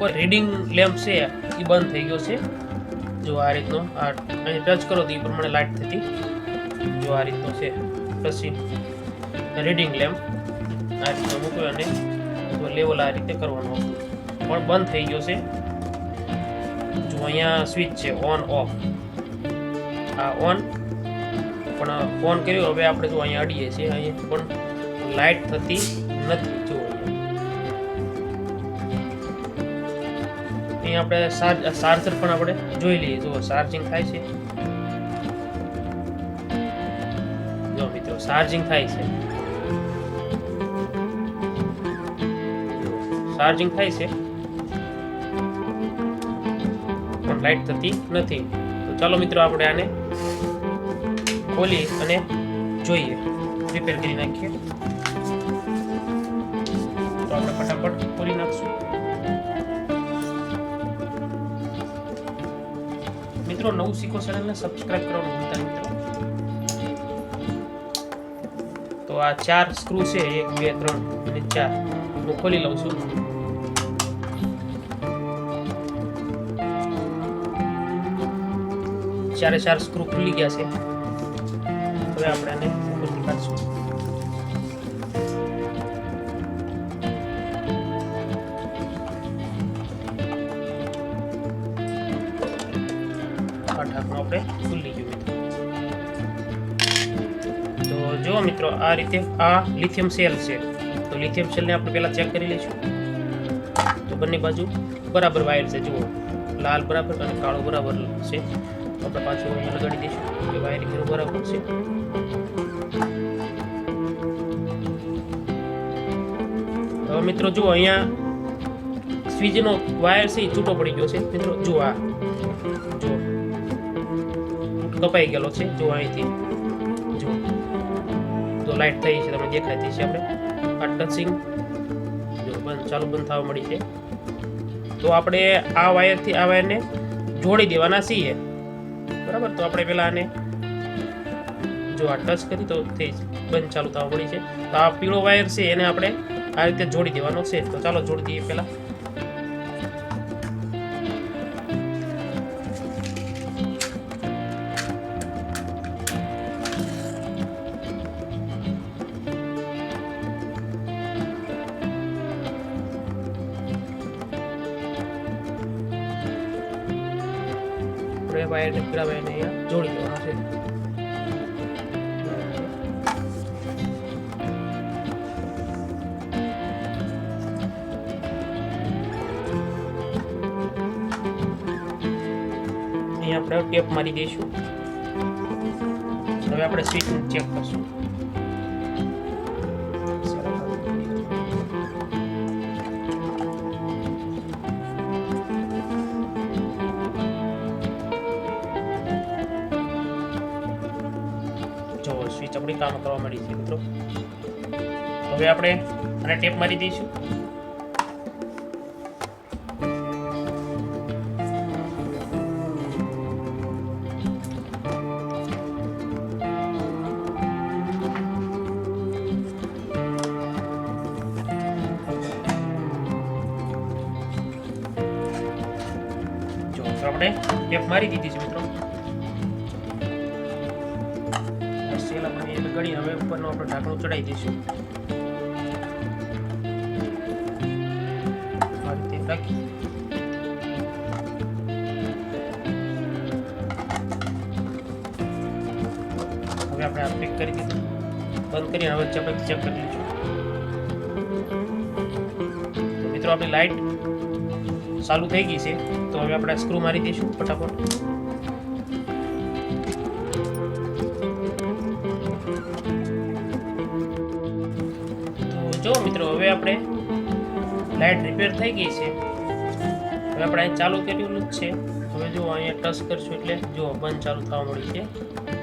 ઉપર reading lamp છે એ બંધ થઈ ગયો છે. જો આ રીતનો, આ અહીં ટચ કરો તો એ પ્રમાણે લાઇટ થતી. જો આ રીતનો છે, પછી રીડિંગ લેમ્પ આ રીતનો મૂક્યો અને લેવલ આ રીતે કરવાનો. પણ બંધ થઈ ગયો છે. જો અહીંયા સ્વિચ છે ઓન ઓફ આ ઓન પણ ઓન કર્યો, હવે આપણે જો અહીંયા અડીએ છીએ, અહીંયા પણ લાઇટ થતી નથી જો અહીંયા આપણે ચાર્જર પણ આપણે જોઈ લઈએ. જો ચાર્જિંગ થાય છે. જો મિત્રો ચાર્જિંગ થાય છે. ચાર્જિંગ થાય છે. પણ લાઇટ થતી નથી. તો ચાલો મિત્રો, આપણે આને ખોલી અને જોઈએ. રિપેર કરી નાખીએ. તો આપણે ફટાફટ ખોલી નાખશું. મિત્રો, નવું શીખો ચેનલને સબસ્ક્રાઇબ કરવાનું ભૂલતા મિત્રો. તો આ ચાર સ્ક્રૂ છે, એક, બે, ત્રણ અને ચાર. હું ખોલી લઉં છું. ચારે ચાર સ્ક્રૂ ખુલી ગયા છે. હવે આપણે આને ઉપરથી કાઢશું ઢાંકણું આપણે ખુલ્લી ગયું તો જો મિત્રો, આ રીતે આ લિથિયમ સેલ છે. તો લિથિયમ સેલને આપણે પહેલાં ચેક કરી લઈશું. તો બંને બાજુ બરાબર વાયર છે, જુઓ. લાલ બરાબર અને કાળો બરાબર છે. આપણે પાછું લગાડી દઈશું. કે વાયરિંગ બરાબર છે. હવે મિત્રો, જુઓ, અહીંયા સ્વીચનો વાયર છે, એ છૂટો પડી ગયો છે. મિત્રો, જુઓ આ. કપાઈ ગયેલો છે? જો અહીંથી, જો. તો લાઈટ થઈ છે, તમને દેખાતી છે આપણે. આ ટચિંગ જો બંધ ચાલુ બંધ થવા મળી છે. તો આપણે આ વાયરથી આ વાયરને જોડી દેવાના છીએ. બરાબર? તો આપણે પહેલાં આને જો આ ટચ કરી તો થઈ બંધ ચાલુ થવા મળી છે. તો આ પીળો વાયર છે, એને આપણે આ રીતે જોડી દેવાનો છે. તો ચાલો, જોડી દઈએ પહેલાં આપણે વાયરને પીળા વાયરને અહીંયા જોડી દેવાના છે. અહીંયા આપણે ટેપ મારી દઈશું. હવે આપણે સ્વિચ ચેક કરશું. આપણી કામ કરવા મળી છે મિત્રો. હવે આપણે આને ટેપ મારી દઈશું. આપણે ટેપ મારી દીધી છે. મિત્રો સેલ આપણે એ લગાડી હવે ઉપરનું આપણે ઢાંકણું ચડાવી દઈશું. આ રીતે રાખી હવે આપણે આ પેક કરી દીધું બંધ કરીને હવે ચેક ચેક કરી લઈશું. મિત્રો, આપણી લાઈટ ચાલુ થઈ ગઈ છે. તો હવે આપણે સ્ક્રૂ મારી દઈશું ફટાફટ. જો મિત્રો, હવે આપણે લાઇટ રિપેર થઈ ગઈ છે. હવે આપણે અહીં ચાલુ કર્યું જ છે. હવે જો અહીંયા ટચ કરશું એટલે જો બંધ ચાલુ થવા મળી છે.